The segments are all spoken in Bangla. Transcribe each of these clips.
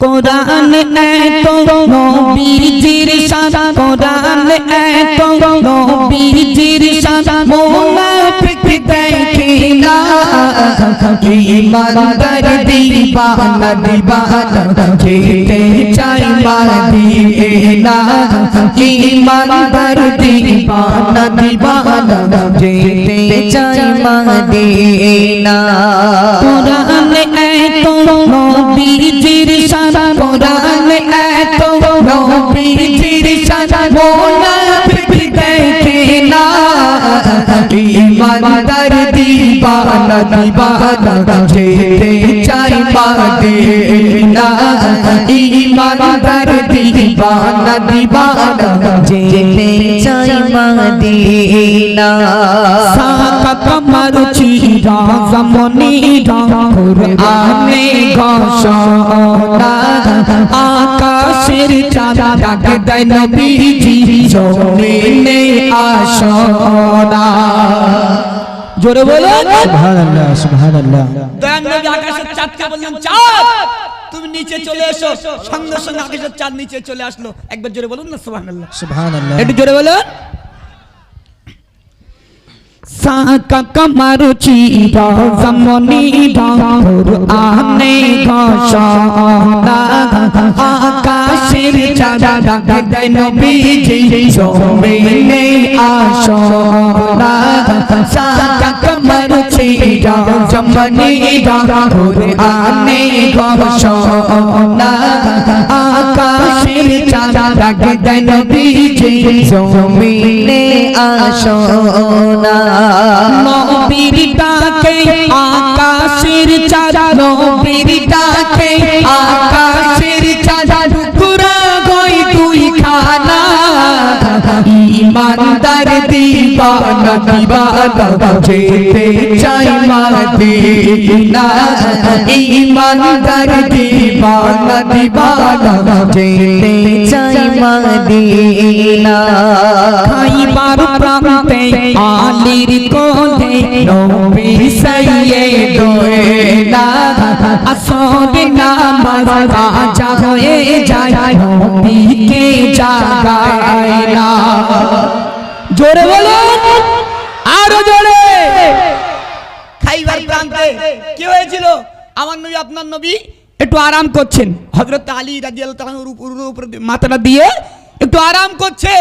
কোরআন এত নবীজির শান কোরআন এত নবীজির শান মুনাফিক দেখে না ইমানদার দিবানা দিবানা, যেতে চাই মাদিনা। ইমানদার দিবানা দিবানা, যেতে চাই মাদিনা। কোরআন দিবানা যেতে চাই মাদিনা ইমানদার দিবানা দিবানা যেতে চাই মাদিনা সাকা কমর আকাশের চাঁদ ডাক জোরে বলো। সুবহানাল্লাহ সুবহানাল্লাহ। দয়ান নবী আকাশের চাঁদকে বললেন চাঁদ তুমি নিচে চলে এসো। সঙ্গে সঙ্গে আকাশের চাঁদ নিচে চলে আসলো। একবার জোরে বলুন না সুবহানাল্লাহ। সুবহানাল্লাহ। একটু জোরে বলুন। সাকা কমর চিরা জমনি ঢাকুর আনে ঘোষণা আকাশের চাঁদা দেয় নবীজি জমিনে আসনা সাকা চিরা জমনি ঢাকুর আনে ঘোষণা আকাশের চাঁদা দেয় নবীজি জমিনে আসনা নবীর ইমানদার দিবানা দিবানা যেতে চাই মাদিনা ইমানদার দিবানা দিবানা যেতে চাই মাদিনা খাইবার প্রান্তে আলির কোলে নবী সাইয়্যিদ দোয়েলা আসরে নামাজ কাজা হয়ে যায় নবীকে জাগায় না জোরে বলুন আরও জোরে। খাইবার প্রান্তে কি হয়েছিল? আমার নবী আপনার নবী একটু আরাম করছেন। হযরত আলী রাদিয়াল্লাহু তাআলার উপর উপর মাথাটা দিয়ে একটু আরাম করছে।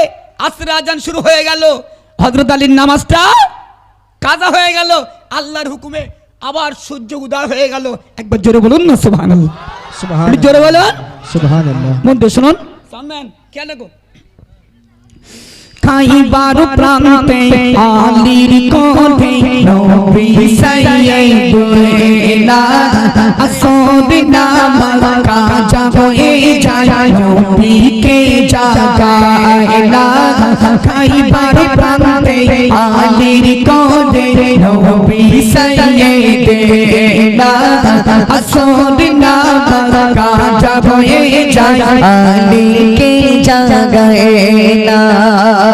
আসরে আজান শুরু হয়ে গেল। হযরত আলীর নামাজটা কাজা হয়ে গেল। আল্লাহর হুকুমে আবার সূর্য উদয় হয়ে গেল। একবার জোরে বলুন না সুবহানাল্লাহ। সুবহানাল্লাহ। জোরে বলুন। সুবহানাল্লাহ। মন দিয়ে শুনুন। সামনেন কেন গো খাইবার প্রান্তে আলির কোঠে নবী সাইয়্যিদ দোয়েলা আসর নামাজ কাজা হয়ে যায় নবীকে জাগায় না খাইবার প্রান্তে আলির কোঠে নবী সাইয়্যিদ দোয়েলা আসর নামাজ কাজা হয়ে যায় আলীকে জাগায় না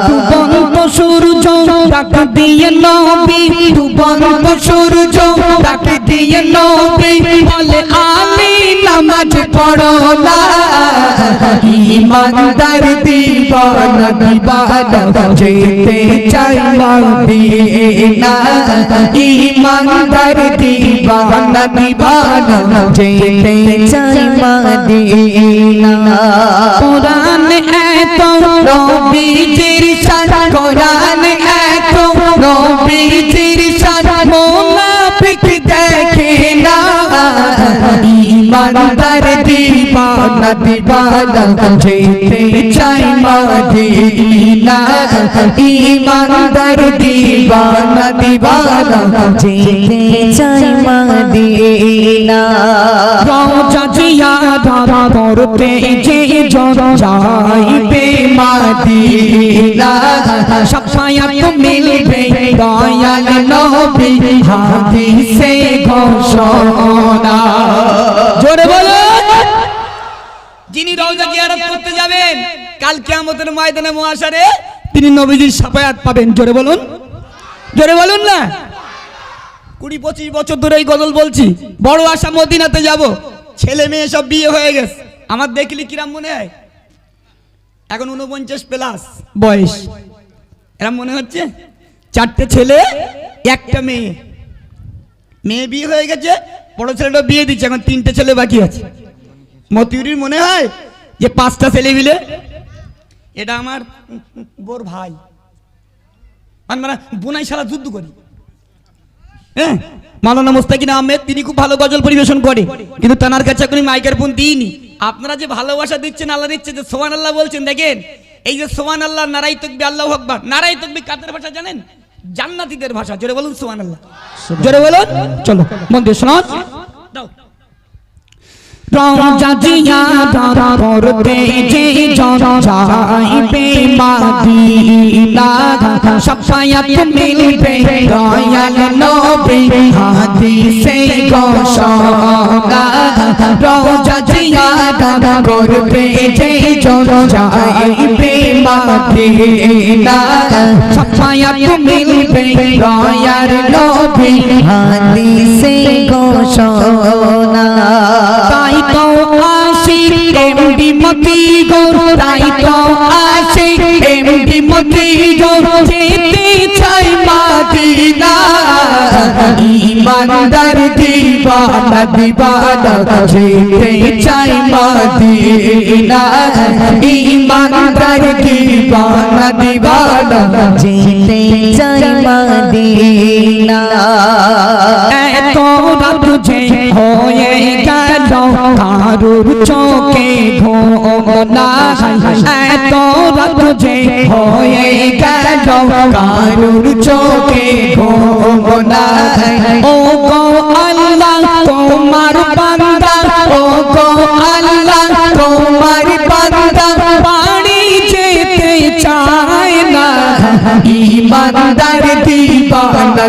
ডুবন্ত সূর্য ডাক দিয়ে নবী। ডুবন্ত সূর্য ডাক দিয়ে নবী। বলে আমি নামাজ পড়ো না। ইমানদার দিবানা দিবানা যেতে চাই ইমানদার দিবানা দিবানা যেতে চাই মদিনা এত নবীজির শান কোরআন এত দিবানা দিবানা যেতে চাই মদিনা ইমানদার দিবানা দিবানা যেতে চাই মদিনা রওজা জিয়াদা করতে যে জন যাইবে মাদিনা সাফায়াত মিলবে দয়াল নবী হাদিসে ঘোষণা জোরে বলুন যিনি রওজা জিয়ারত করতে যাবেন কাল কিয়ামতের ময়দানে মহাশারে তিনি নবীজির সাফায়াত পাবেন। জোরে বলুন। জোরে বলুন না। কুড়ি পঁচিশ বছর ধরে এই গজল বলছি। বড় আশা মদিনাতে যাব। ছেলে মেয়ে সব বিয়ে হয়ে গেছে। আমার দেখলি কিরাম মনে হয়? এখন উনপঞ্চাশ প্লাস বয়স। এরম মনে হচ্ছে? চারটে ছেলে একটা মেয়ে। মেয়ে বিয়ে হয়ে গেছে বড় ছেলেটা বিয়ে দিচ্ছে এখন তিনটে ছেলে বাকি আছে। মতিউরির মনে হয় যে পাঁচটা ছেলে মিলে এটা আমার বোর ভাই। আমরা বোনাই সারা যুদ্ধ করি। হ্যাঁ? মালানা মোস্তাকিন আহমেদ তিনি খুব ভালো গজল পরিবেশন করে কিন্তু তানার কাছে এখন মাইকের ফোন দিইনি। আপনারা যে ভালোবাসা দিচ্ছেন আল্লাহ দিচ্ছে যে সোহান আল্লাহ বলছেন দেখেন এই যে সোহান আল্লাহ নারাই তকবি আল্লাহ আকবার। নারাই তকবি কাদের ভাষা জানেন? জান্নাতীদের ভাষা। জোরে বলুন সোহান আল্লাহ জোরে বলুন চলো মন দিয়ে শোনান দাও রওজা জিয়ারা করতে যে যাইবে মাদিনা সাফায়াত মিলবে দয়াল নবী হাদিসে ঘোষণা রওজা জিয়ারা করতে যে যাইবে মাদিনা সাফায়াত মিলবে দয়াল নবী হাদিসে ঘোষণা তাই তো আসি এমডি মতি গৌর তাই তো আসি এমডি মতি গৌর যেতে চাই মাদিনা, ইমানদার দিবানা দিবানা, যেতে চাই মাদিনা, ইমানদার দিবানা দিবানা, যেতে চাই মদিনা। এত রাত যে হয়ে গেল। কারুর চোখে চোখে ঘোনা ও গো আল্লাহ তোমার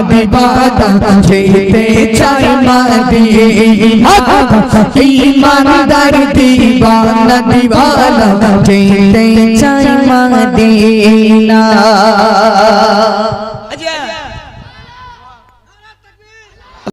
দিবানা যেতে চাই মাদিনা ইমানদার দিবানা দিবানা যেতে চাই মদিনা